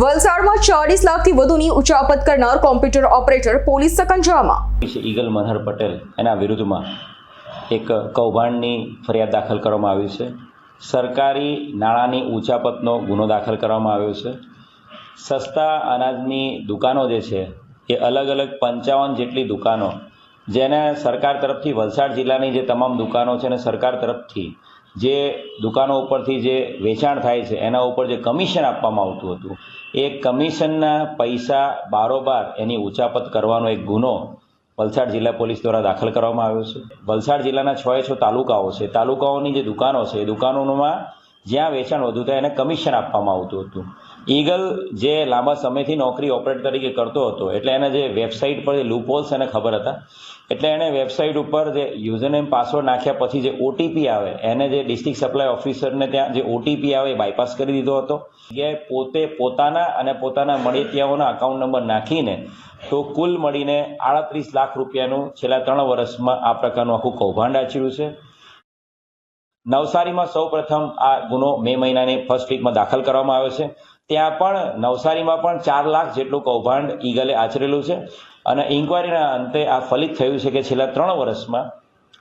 વલસાડમાં ચાલીસ લાખથી વધુની ઉચાપત કરનાર કોમ્પ્યુટર ઓપરેટર પોલીસ સકંજામાં ઈગલ મનહર પટેલ. એના વિરુદ્ધમાં એક કૌભાંડની ફરિયાદ દાખલ કરવામાં આવી છે. સરકારી નાણાંની ઉચાપતનો ગુનો દાખલ કરવામાં આવ્યો છે. સસ્તા અનાજની દુકાનો જે છે, એ અલગ અલગ પંચાવન જેટલી દુકાનો, જેને સરકાર તરફથી વલસાડ જિલ્લાની જે તમામ દુકાનો છે ને સરકાર તરફથી જે દુકાનો ઉપરથી જે વેચાણ થાય છે, એના ઉપર જે કમિશન આપવામાં આવતું હતું, એ કમિશનના પૈસા બારોબાર એની ઉચાપત કરવાનો એક ગુનો વલસાડ જિલ્લા પોલીસ દ્વારા દાખલ કરવામાં આવ્યો છે. વલસાડ જિલ્લાના છ એ છ તાલુકાઓ છે. તાલુકાઓની જે દુકાનો છે, એ દુકાનોમાં જ્યાં વેચાણ વધુ થાય એને કમિશન આપવામાં આવતું હતું. ઈગલ જે લાંબા સમયથી નોકરી ઓપરેટ તરીકે કરતો હતો, એટલે એને જે વેબસાઇટ પર જે લૂપોલ્સ એને ખબર હતા, એટલે એણે વેબસાઇટ ઉપર જે યુઝરનેમ પાસવર્ડ નાખ્યા પછી જે ઓટીપી આવે, એને જે ડિસ્ટ્રિક્ટ સપ્લાય ઓફિસરને ત્યાં જે ઓટીપી આવે એ બાયપાસ કરી દીધો હતો. જે પોતે પોતાના અને પોતાના મળેતિયાઓના અકાઉન્ટ નંબર નાખીને તો કુલ મળીને આડત્રીસ લાખ રૂપિયાનું છેલ્લા ત્રણ વર્ષમાં આ પ્રકારનું આખું કૌભાંડ આચર્યું છે. નવસારીમાં સૌ પ્રથમ આ ગુનો મે મહિનાની ફર્સ્ટ વીકમાં દાખલ કરવામાં આવ્યો છે. ત્યાં પણ નવસારીમાં પણ ચાર લાખ જેટલું કૌભાંડ ઈગલે આચરેલું છે અને ઇન્કવાયરીના અંતે આ ફલિત થયું છે કે છેલ્લા ત્રણ વર્ષમાં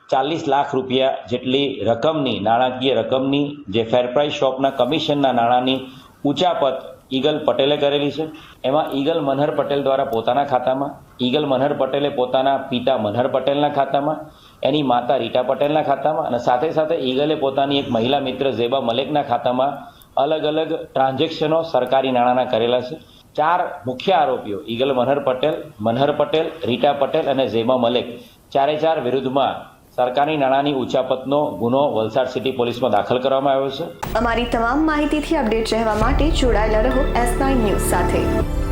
ચાલીસ લાખ રૂપિયા જેટલી રકમની, નાણાકીય રકમની જે ફેરપ્રાઇઝ શોપના કમિશનના નાણાંની ઉચાપત ઈગલ પટેલે કરેલી છે. એમાં ઈગલ મનહર પટેલ દ્વારા પોતાના ખાતામાં, ઈગલ મનહર પટેલે પોતાના પિતા મનહર પટેલના ખાતામાં એની માતા રીટા પટેલના ખાતામાં અને સાથે સાથે ઈગલે પોતાની એક મહિલા મિત્ર ઝેબા મલેકના ખાતામાં અલગ અલગ ટ્રાન્ઝેક્શનો સરકારી નાણાંના કરેલા છે. ચાર મુખ્ય આરોપીઓ, ઈગલ મનહર પટેલ મનહર પટેલ, રીટા પટેલ અને ઝેબા મલેક, ચારે ચાર વિરુદ્ધમાં સરકારી નાણાંની ઉચાપતનો ગુનો વલસાડ સિટી પોલીસમાં દાખલ કરવામાં આવ્યો છે. અમારી તમામ માહિતીથી અપડેટ રહેવા માટે જોડાયેલા રહો એસ નાઇન ન્યૂઝ સાથે.